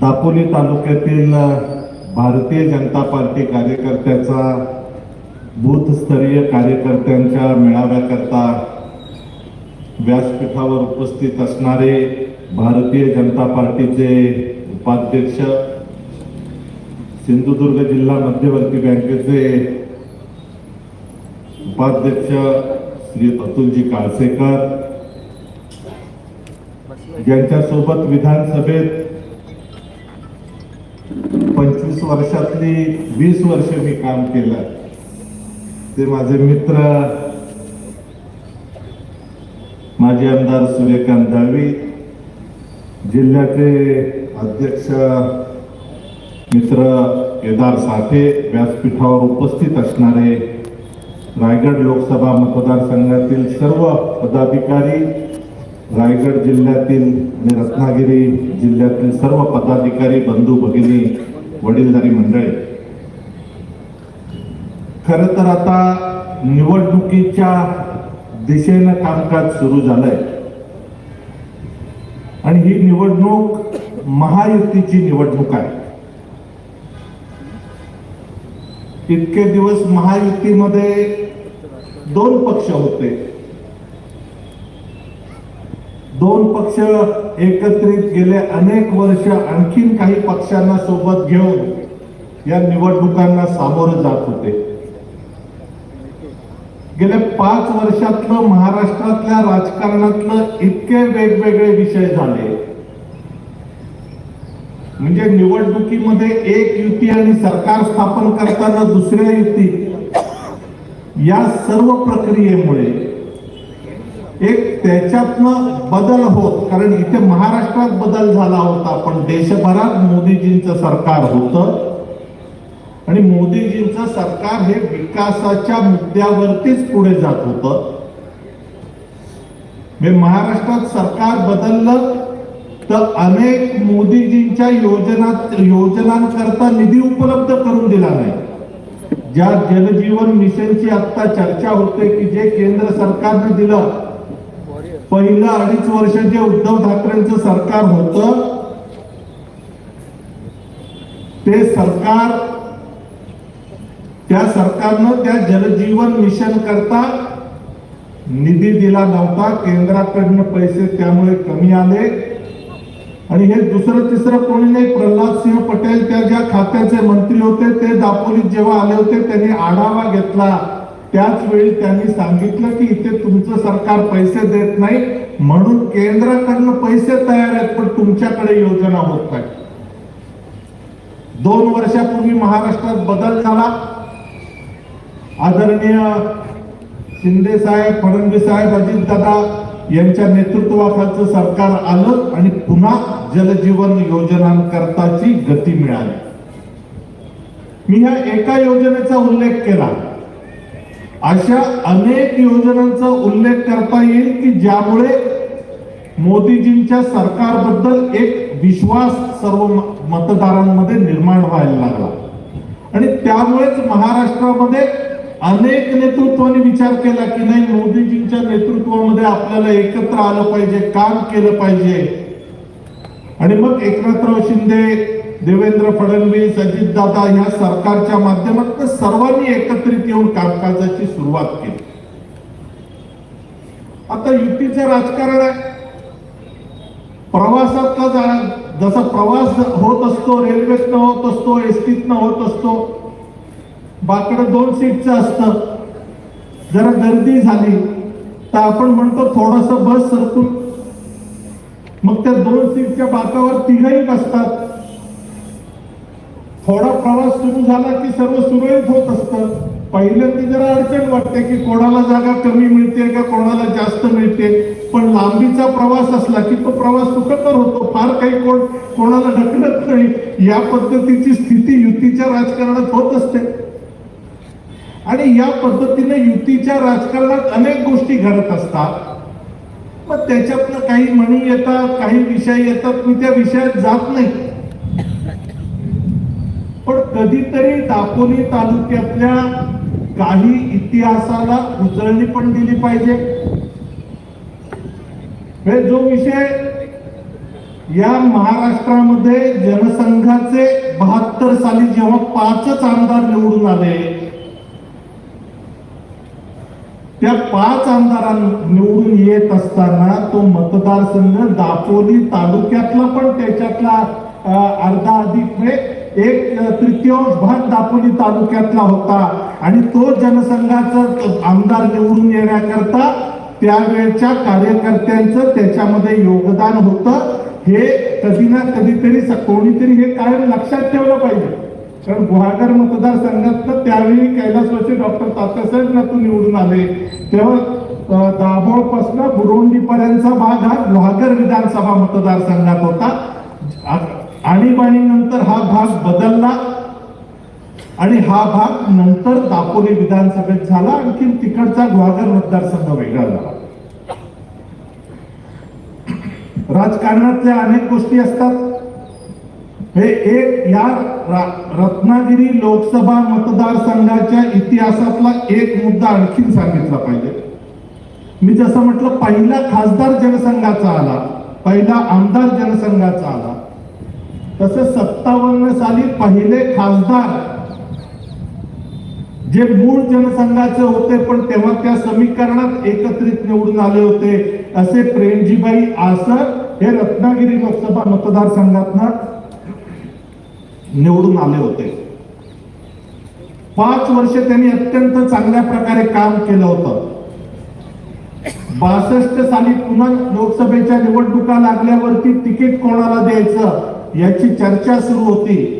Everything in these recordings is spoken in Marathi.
दापोली तालुक्यातील भारतीय जनता पार्टी कार्यकर्त्याचा बूथस्तरीय कार्यकर्त्यांच्या मेळाव्याकरता व्यासपीठावर उपस्थित असणारे भारतीय जनता पार्टीचे उपाध्यक्ष सिंधुदुर्ग जिल्हा मध्यवर्ती बँकेचे उपाध्यक्ष श्री अतुलजी काळसेकर यांच्यासोबत विधानसभेत पंचवीस वर्षातली वीस वर्ष मी काम केलं. ते माझे मित्र माजी आमदार सूर्यकांत दळवी जिल्ह्याचे अध्यक्ष मित्र केदार साठे व्यासपीठावर उपस्थित असणारे रायगड लोकसभा मतदारसंघातील सर्व पदाधिकारी रायगड जिल्ह्यातील आणि रत्नागिरी जिल्ह्यातील सर्व पदाधिकारी बंधू भगिनी वडीलधारी मंडळी खर तर आता निवडणुकीच्या दिशेनं कामकाज सुरू झालंय. आणि ही निवडणूक महायुतीची निवडणूक आहे. इतके दिवस महायुतीमध्ये दोन पक्ष होते. दोन पक्ष एकत्रित गेले अनेक वर्ष आणखीन काही पक्षांना सोबत घेऊन या निवडणुकांना सामोरं जात होते. गेल्या पाच वर्षातलं महाराष्ट्रातल्या राजकारणातलं इतके वेगवेगळे विषय झाले. म्हणजे निवडणुकीमध्ये एक युती आणि सरकार स्थापन करताना दुसऱ्या युती या सर्व प्रक्रियेमुळे एक त्याच्यातनं बदल होत. कारण इथे महाराष्ट्रात बदल झाला होता पण देशभरात मोदीजींचं सरकार होतं. आणि मोदीजींचं सरकार हे विकासाच्या मुद्द्यावरतीच पुढे जात होतं. मी महाराष्ट्रात सरकार बदललं तर अनेक मोदीजींच्या योजना योजनांकरता निधी उपलब्ध करून दिला नाही. ज्या जलजीवन मिशनची आता चर्चा होते की जे केंद्र सरकारने दिलं पहिलं अडीच वर्ष जे उद्धव ठाकरेंचं सरकार होतं ते सरकार त्या सरकारनं त्या जलजीवन मिशन करता निधी दिला नव्हता. केंद्राकडनं पैसे त्यामुळे कमी आले. आणि हे दुसरं तिसरं कोणी नाही प्रल्हाद सिंह पटेल त्या ज्या खात्याचे मंत्री होते ते दापोलीत जेव्हा आले होते त्यांनी आढावा घेतला. त्याच वेळी त्यांनी सांगितलं की इथे तुमचं सरकार पैसे देत नाही म्हणून केंद्राकडनं पैसे तयार आहेत पण तुमच्याकडे योजना होत नाही. दोन वर्षापूर्वी महाराष्ट्रात बदल झाला. आदरणीय शिंदे साहेब फडणवीस साहेब अजितदादा यांच्या नेतृत्वाखालचं सरकार आलं आणि पुन्हा जलजीवन योजनांकरताची गती मिळाली. मी ह्या एका योजनेचा उल्लेख केला. अशा अनेक योजनांचा उल्लेख करता येईल की ज्यामुळे मोदीजींच्या सरकारबद्दल एक विश्वास सर्व मतदारांमध्ये निर्माण व्हायला लागला. आणि त्यामुळेच महाराष्ट्रामध्ये अनेक नेतृत्वाने विचार केला की नाही मोदीजींच्या नेतृत्वामध्ये आपल्याला एकत्र आलं पाहिजे काम केलं पाहिजे. आणि मग एकनाथराव शिंदे देवेंद्र फडणवीस अजितदादा ह्या सरकारच्या माध्यमातून सर्वांनी एकत्रित येऊन कामकाजाची सुरुवात केली. आता युतीचं राजकारण आहे. प्रवासातला जा- जसा प्रवास होत असतो रेल्वेतनं होत असतो एसटीतनं होत असतो बाकडं दोन सीटचं असतं. जरा गर्दी झाली तर आपण म्हणतो थोडस बस सरकून. मग त्या दोन सीटच्या बाकावर तिघही बसतात. थोडा प्रवास सुरू झाला की सर्व सुरळीत होत असतं. पहिल्यांदा जरा अडचण वाटते की कोणाला जागा कमी मिळते का कोणाला जास्त मिळते. पण लांबीचा प्रवास असला की तो प्रवास सुखकर होतो. फार काही कोण कोणाला ढकलत नाही. या पद्धतीची स्थिती युतीच्या राजकारणात होत असते. आणि या पद्धतीने युतीच्या राजकारणात अनेक गोष्टी घडत असतात. मग त्याच्यातनं काही म्हणी येतात काही विषय येतात. मी त्या विषयात जात नाही. कधीतरी दापोली तालुक्यातल्या काही इतिहासाला उचलणी पण दिली पाहिजे. हे जो विषय या महाराष्ट्रामध्ये जनसंघाचे बहात्तर साली जेव्हा पाचच आमदार निवडून आले त्या पाच आमदारां निवडून येत असताना तो मतदारसंघ दापोली तालुक्यातला पण त्याच्यातला अर्धा अधिक म्हणजे एक तृतीयांश भाग दापोली तालुक्यातला होता. आणि तो जनसंघाचा आमदार निवडून येण्याकरता त्यावेळच्या कार्यकर्त्यांचं त्याच्यामध्ये योगदान होतं. हे कधी ना कधीतरी कोणीतरी हे कायम लक्षात ठेवलं पाहिजे. कारण गुहागर मतदारसंघात त्यावेळी कैलासवासी डॉक्टर तात्यासाहेब नातू निवडून आले. तेव्हा दाभोळपासनं बुरोंडीपर्यंतचा भाग हा गुहागर विधानसभा मतदारसंघात होता. आणीबाणीनंतर हा भाग बदलला आणि हा भाग नंतर दापोली विधानसभेत झाला. आणखी तिकडचा ग्वागर मतदारसंघ वेगळा झाला. राजकारणातल्या अनेक गोष्टी असतात. हे एक या रत्नागिरी लोकसभा मतदारसंघाच्या इतिहासातला एक मुद्दा आणखीन सांगितला पाहिजे. मी जसं म्हटलं पहिला खासदार जनसंघाचा आला पहिला आमदार जनसंघाचा आला. तसेच सत्तावन्न साली पहिले खासदार जे मूळ जनसंघाचे होते पण तेव्हा त्या समीकरणात एकत्रित निवडून आले होते. असे प्रेमजीबाई आसर हे रत्नागिरी लोकसभा मतदारसंघातनं निवडून आले होते. पाच वर्ष त्यांनी अत्यंत चांगल्या प्रकारे काम केलं होतं. बासष्ट साली पुन्हा लोकसभेच्या निवडणुका लागल्यावरती तिकीट कोणाला द्यायचं? याची चर्चा सुरू होती.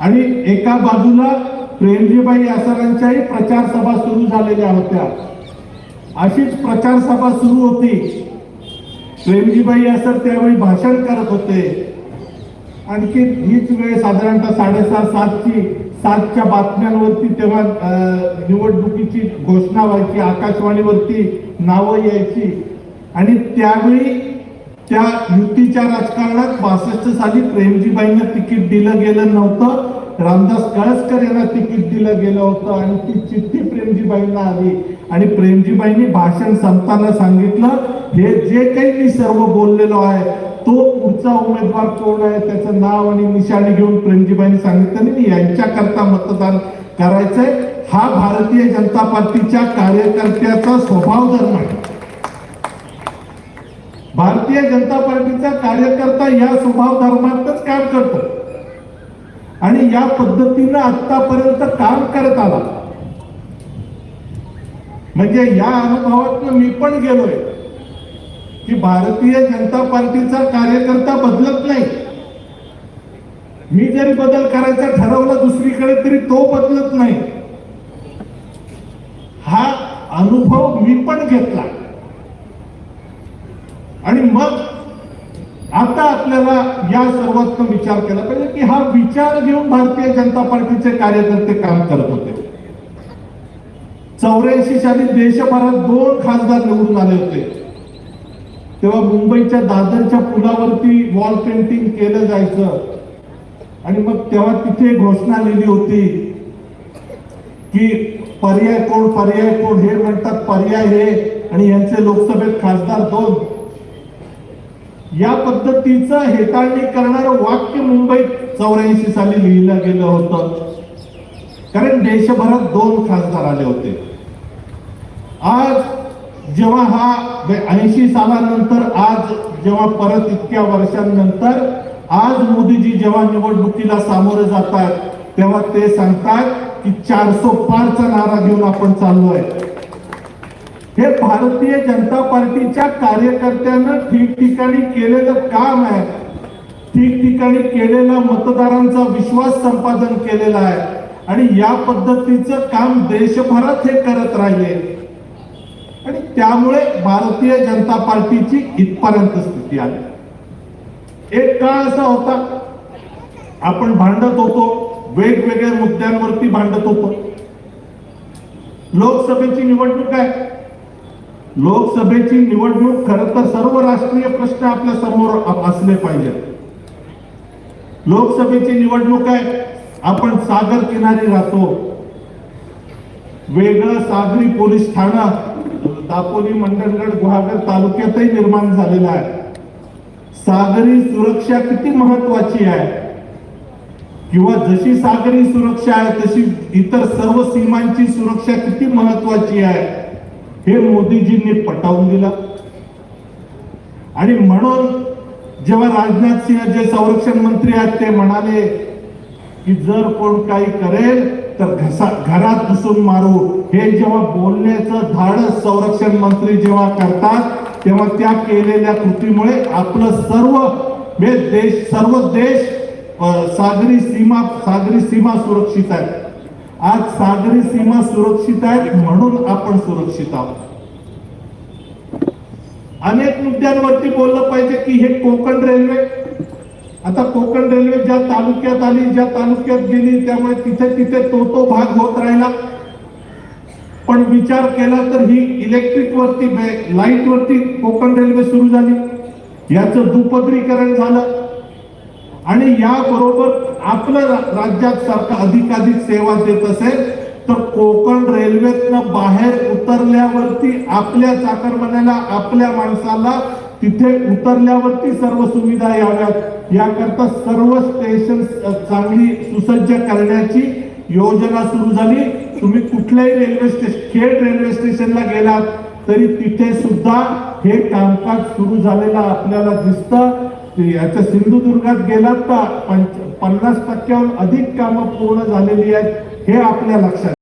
आणि एका बाजूला प्रेमजीबाई आसारांच्याही प्रचार सभा सुरू झालेल्या होत्या. अशीच प्रचार सभा सुरू होती. प्रेमजीबाई आसर त्यावेळी भाषण करत होते. आणखी हीच वेळ साधारणतः साडेसात सातची सातच्या बातम्यांवरती तेव्हा निवडणुकीची घोषणा व्हायची आकाशवाणीवरती नावं यायची. आणि त्यावेळी त्या युतीच्या राजकारणात बासष्ट साली प्रेमजीबाईंना तिकीट दिलं गेलं नव्हतं. रामदास कळसकर यांना तिकीट दिलं गेलं होतं आणि ती चिठ्ठी प्रेमजीबाईंना आली. आणि प्रेमजीबाईंनी भाषण संपताना सांगितलं हे जे काही मी सर्व बोललेलो आहे तो पुढचा उमेदवार कोण आहे त्याचं नाव आणि निशाणी घेऊन प्रेमजीबाईंनी सांगितलं नाही यांच्याकरता मतदान करायचंय. हा भारतीय जनता पार्टीच्या कार्यकर्त्याचा स्वभाव धर्म आहे. भारतीय जनता पार्टीचा कार्यकर्ता या स्वभाव धर्मातच काम करतो. आणि या पद्धतीनं आतापर्यंत काम करत आला. म्हणजे या अनुभवात मी पण गेलोय की भारतीय जनता पार्टीचा कार्यकर्ता बदलत नाही. मी जरी बदल करायचा ठरवलं दुसरीकडे तरी तो बदलत नाही. हा अनुभव मी पण घेतला. आणि मग आता आपल्याला या सर्वात विचार केला पाहिजे की हा विचार घेऊन भारतीय जनता पार्टीचे कार्यकर्ते काम करत होते. चौऱ्याऐंशी साली देशभरात दोन खासदार निवडून आले होते. तेव्हा मुंबईच्या दादरच्या पुलावरती वॉल पेंटिंग केलं जायचं. आणि मग तेव्हा तिथे घोषणा लिहिली होती की पर्याय कोण पर्याय कोण हे म्हणतात पर्याय हे आणि यांचे लोकसभेत खासदार दोन या पद्धतीचं हेताळणी करणारं वाक्य मुंबईत चौऱ्याऐंशी साली लिहिलं गेलं होतं. कारण देशभरात दोन खासदार आले होते. आज जेव्हा हा ऐंशी सालानंतर आज जेव्हा परत इतक्या वर्षांनंतर आज मोदीजी जेव्हा निवडणुकीला सामोरे जात आहेत तेव्हा ते सांगतात की चारसो पारचा नारा घेऊन आपण चाललोय. हे भारतीय जनता पार्टीच्या कार्यकर्त्यांना ठिकठिकाणी केलेलं काम आहे. ठिकठिकाणी केलेला मतदारांचा विश्वास संपादन केलेला आहे. आणि या पद्धतीचं काम देशभरात हे करत राहिले. आणि त्यामुळे भारतीय जनता पार्टीची इथपर्यंत स्थिती आली. एक काळ असा होता आपण भांडत होतो वेगवेगळ्या मुद्द्यांवरती भांडत होतो. लोकसभेची निवडणूक आहे. लोकसभेची निवडणूक खर तर सर्व राष्ट्रीय प्रश्न आपल्यासमोर असले पाहिजेत लोकसभेची निवडणूक आहे आपण सागर किनारी राहतो. वेगळं सागरी पोलीस ठाणं दापोली मंडणगड गुहागर तालुक्यातही निर्माण झालेलं आहे. सागरी सुरक्षा किती महत्वाची आहे? किंवा जशी सागरी सुरक्षा आहे तशी इतर सर्व सीमांची सुरक्षा किती महत्वाची आहे? हे मोदीजींनी पटवून दिलं. आणि म्हणून जेव्हा राजनाथ सिंह जे संरक्षण मंत्री आहेत ते म्हणाले की जर कोण काही करेल तर घसा घरात घुसून मारू. हे जेव्हा बोलण्याचं धाडस संरक्षण मंत्री जेव्हा करतात तेव्हा त्या केलेल्या कृतीमुळे आपलं सर्व हे देश सर्व देश सागरी सीमा सागरी सीमा सुरक्षित आहे आज सागरी सीमा सुरक्षित आहेत म्हणून आपण सुरक्षित आहोत. अनेक मुद्द्यांवरती बोललं पाहिजे की हे कोकण रेल्वे. आता कोकण रेल्वे ज्या तालुक्यात आली ज्या तालुक्यात गेली त्यामुळे तिथे तिथे तो तो भाग होत राहिला. पण विचार केला तर ही इलेक्ट्रिक वरती लाइट वरती कोकण रेल्वे सुरू झाली. याचं दुपदरीकरण झालं. आणि याबरोबर आपलं राज्यात सरकार अधिकाधिक सेवा देत असेल तर कोकण रेल्वेतनं बाहेर उतरल्यावरती आपल्या चाकरमान्याला आपल्या माणसाला तिथे उतरल्यावरती सर्व सुविधा याव्यात. याकरता सर्व स्टेशन चांगली सुसज्ज करण्याची योजना सुरू झाली. तुम्ही कुठल्याही रेल्वे स्टेशन खेड रेल्वे स्टेशनला गेलात तरी तिथे सुद्धा हे कामकाज सुरू झालेलं आपल्याला दिसतं. याच्या सिंधुदुर्गात गेलात तर पंच- पन्नास टक्क्याहून अधिक कामं पूर्ण झालेली आहेत हे आपल्या लक्षात